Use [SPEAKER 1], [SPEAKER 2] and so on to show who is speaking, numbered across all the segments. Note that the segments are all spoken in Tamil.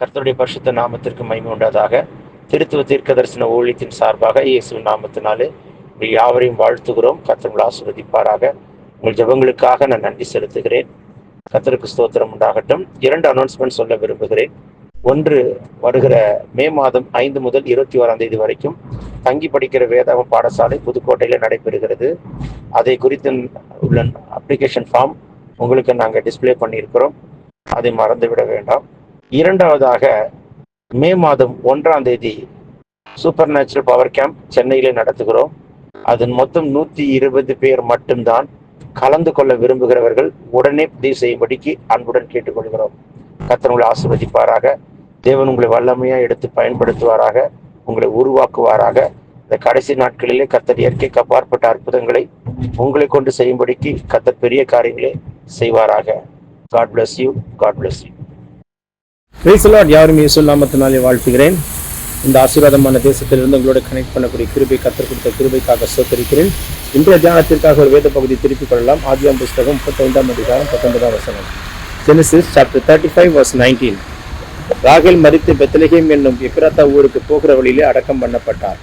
[SPEAKER 1] கர்த்தருடைய பரிசுத்த நாமத்திற்கு மகிமை உண்டாதாக. திருத்துவ தீர்க்க தரிசன ஊழியத்தின் சார்பாக இயேசு நாமத்தினாலே உங்கள் யாவரையும் வாழ்த்துகிறோம். கர்த்தர்கள் ஆசிர்வதிப்பாராக. உங்கள் ஜபங்களுக்காக நான் நன்றி செலுத்துகிறேன். கர்த்தருக்கு ஸ்தோத்திரம் உண்டாகட்டும். இரண்டு அனௌன்ஸ்மெண்ட் சொல்ல விரும்புகிறேன். ஒன்று வருகிற மே மாதம் ஐந்து முதல் இருபத்தி ஓராம் தேதி வரைக்கும் தங்கி படிக்கிற வேதாக பாடசாலை புதுக்கோட்டையில் நடைபெறுகிறது. அதை குறித்து உள்ள அப்ளிகேஷன் ஃபார்ம் உங்களுக்கு நாங்கள் டிஸ்பிளே பண்ணியிருக்கிறோம். அதை மறந்துவிட வேண்டாம். இரண்டாவதாக மே மாதம் ஒன்றாம் தேதி சூப்பர் நேச்சுரல் பவர் கேம்ப் சென்னையிலே நடத்துகிறோம். அதன் மொத்தம் நூத்தி இருபது பேர் மட்டும்தான் கலந்து கொள்ள விரும்புகிறவர்கள் உடனே பதிவு செய்யும்படிக்கு அன்புடன் கேட்டுக்கொள்கிறோம். கர்த்தர் உங்களை ஆசிர்வதிப்பாராக. தேவன் உங்களை வல்லமையா எடுத்து பயன்படுத்துவாராக. உங்களை உருவாக்குவாராக. இந்த கடைசி நாட்களிலே கத்தர் இயற்கைக்கு அப்பாற்பட்ட அற்புதங்களை உங்களை கொண்டு செய்யும்படிக்கு கத்தர் பெரிய காரியங்களை செய்வாராக. God bless you God bless you
[SPEAKER 2] praise the Lord யாரும் இயேசு நாமத்தினாலே வாழ்த்துகிறேன். இந்த ஆசீர்வாதமான தேசத்திலிருந்து உங்களோட கனெக்ட் பண்ணக்கூடிய கிருபை கத்தர் கொடுத்த கிருபைக்காக சோத்தரிக்கிறேன். இன்றைய தியானத்திற்காக ஒரு வேத பகுதி திருப்பிக் கொள்ளலாம். ஆதியாம் புஸ்தகம் முப்பத்தைந்தாம் அதிகாரம் பத்தொன்பதாம் வசனம். Genesis chapter thirty five verse nineteen ராகேல் மறித்து பெத்தலகேம் என்னும் எப்ராத்தா ஊருக்கு போகிற வழியிலே அடக்கம் பண்ணப்பட்டார்.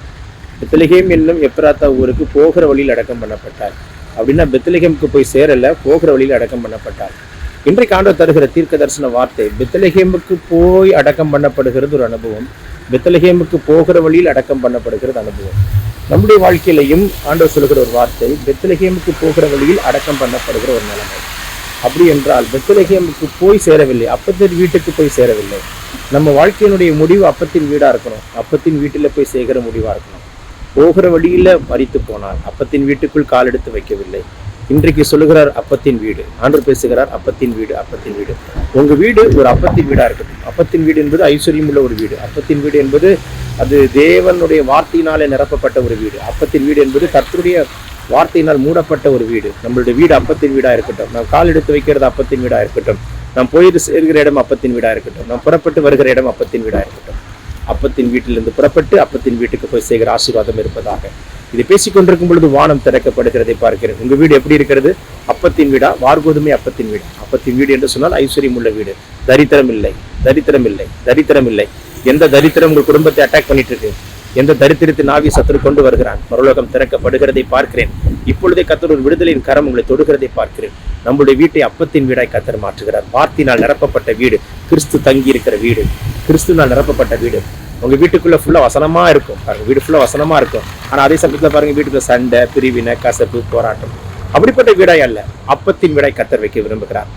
[SPEAKER 2] பெத்தலகேம் என்னும் எப்ராத்தா ஊருக்கு போகிற வழியில் அடக்கம் பண்ணப்பட்டார். அப்படின்னா பெத்தலகேமுக்கு போய் சேரல போகிற வழியில் அடக்கம் பண்ணப்பட்டார். இன்றைக்கு ஆண்டவர் தருகிற தீர்க்க தரிசன வார்த்தை பித்தலகேமுக்கு போய் அடக்கம் பண்ணப்படுகிறது ஒரு அனுபவம். பெத்தலகேமுக்கு போகிற வழியில் அடக்கம் பண்ணப்படுகிறது அனுபவம். நம்முடைய வாழ்க்கையிலையும் ஆண்டவர் சொல்லுகிற ஒரு வார்த்தை பெத்தலகேமுக்கு போகிற வழியில் அடக்கம் பண்ணப்படுகிற ஒரு நிலைமை. அப்படி என்றால் பெத்தலகேமுக்கு போய் சேரவில்லை அப்பத்தின் வீட்டுக்கு போய் சேரவில்லை. நம்ம வாழ்க்கையினுடைய முடிவு அப்பத்தின் வீடாக இருக்கணும். அப்பத்தின் வீட்டில் போய் சேர்கிற முடிவாக இருக்கணும். போகிற வழியில் மறித்து போனார் அப்பத்தின் வீட்டுக்குள் கால் எடுத்து வைக்கவில்லை. இன்றைக்கு சொல்லுகிறார் அப்பத்தின் வீடு. ஆண்டு பேசுகிறார் அப்பத்தின் வீடு அப்பத்தின் வீடு. உங்க வீடு ஒரு அப்பத்தின் வீடா இருக்கட்டும். அப்பத்தின் வீடு என்பது ஐஸ்வர்யம் உள்ள ஒரு வீடு. அப்பத்தின் வீடு என்பது அது தேவனுடைய வார்த்தையினாலே நிரப்பப்பட்ட ஒரு வீடு. அப்பத்தின் வீடு என்பது கர்த்தருடைய வார்த்தையினால் மூடப்பட்ட ஒரு வீடு. நம்மளுடைய வீடு அப்பத்தின் வீடா இருக்கட்டும். நாம் கால் எடுத்து வைக்கிறது அப்பத்தின் வீடா இருக்கட்டும். நாம் போயிட்டு சேர்கிற இடம் அப்பத்தின் வீடா இருக்கட்டும். நாம் புறப்பட்டு வருகிற இடம் அப்பத்தின் வீடா இருக்கட்டும். அப்பத்தின் வீட்டிலிருந்து புறப்பட்டு அப்பத்தின் வீட்டுக்கு போய் செய்கிற ஆசீர்வாதம் இருப்பதாக. இது பேசிக்கொண்டிருக்கும் பொழுது வானம் திறக்கப்படுகிறதை பார்க்கிறேன். உங்க வீடு எப்படி இருக்கிறது? அப்பத்தின் வீடா? வார்கோதுமை அப்பத்தின் வீடு. அப்பத்தின் வீடு என்று சொன்னால் ஐஸ்வர்யம் உள்ள வீடு. தரித்திரம் இல்லை. தரித்திரம் இல்லை. தரித்திரம் இல்லை. எந்த தரித்திரம் உங்கள் குடும்பத்தை அட்டாக் பண்ணிட்டு இருக்கு எந்த தரித்திரத்தின் ஆவி சத்துரு கொண்டு வருகிறான்? பரலோகம் திறக்கப்படுகிறதை பார்க்கிறேன். இப்பொழுதே கத்தர் ஒரு விடுதலையின் கரம் உங்களை தொடுகிறதை பார்க்கிறேன். நம்முடைய வீட்டை அப்பத்தின் வீடாய் கத்தர் மாற்றுகிறார். வார்த்தையினால் நிரப்பப்பட்ட வீடு. கிறிஸ்து தங்கி இருக்கிற வீடு. கிறிஸ்துனால் நிரப்பப்பட்ட வீடு. உங்கள் வீட்டுக்குள்ளே ஃபுல்லாக வசனமாக இருக்கும். பாருங்கள் வீடு ஃபுல்லாக வசனமாக இருக்கும். ஆனால் அதே சமயத்தில் பாருங்கள் வீட்டுக்குள்ள சண்டை பிரிவினை கசப்பு போராட்டம். அப்படிப்பட்ட வீடாய் அல்ல அப்பத்தின் வீடாய் கத்தர் வைக்க விரும்புகிறார்.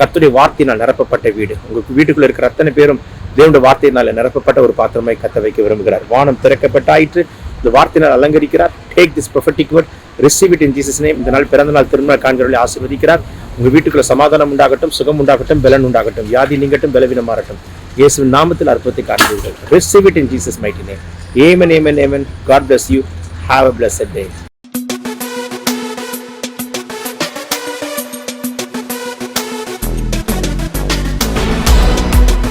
[SPEAKER 2] கத்துடைய வார்த்தையினால் நிரப்பப்பட்ட வீடு. உங்கள் வீட்டுக்குள்ள இருக்கிற அத்தனை பேரும் தேவனுடைய வார்த்தையினால் நிரப்பப்பட்ட ஒரு பாத்திரமாய் கத்த வைக்க விரும்புகிறார். வானம் திறக்கப்பட்டாயிற்று. இந்த வார்த்தையினால் அலங்கரிக்கிறார். Take this prophetic word receive it in Jesus name இந்த நாள் பிறந்த நாள் திருநாள் காண்கிறவர்களை ஆசீர்வதிக்கிறார். உங்கள் வீட்டுக்குள்ள சமாதானம் உண்டாகட்டும் சுகம் உண்டாகட்டும் பலன் உண்டாகட்டும் வியாதி நீங்கட்டும் பலவீனமாகட்டும் மாறட்டும் இயேசுவின் நாமத்தில் அற்புதத்தை காண்பீர்கள் receive it in Jesus mighty name amen amen amen god bless you have a blessed day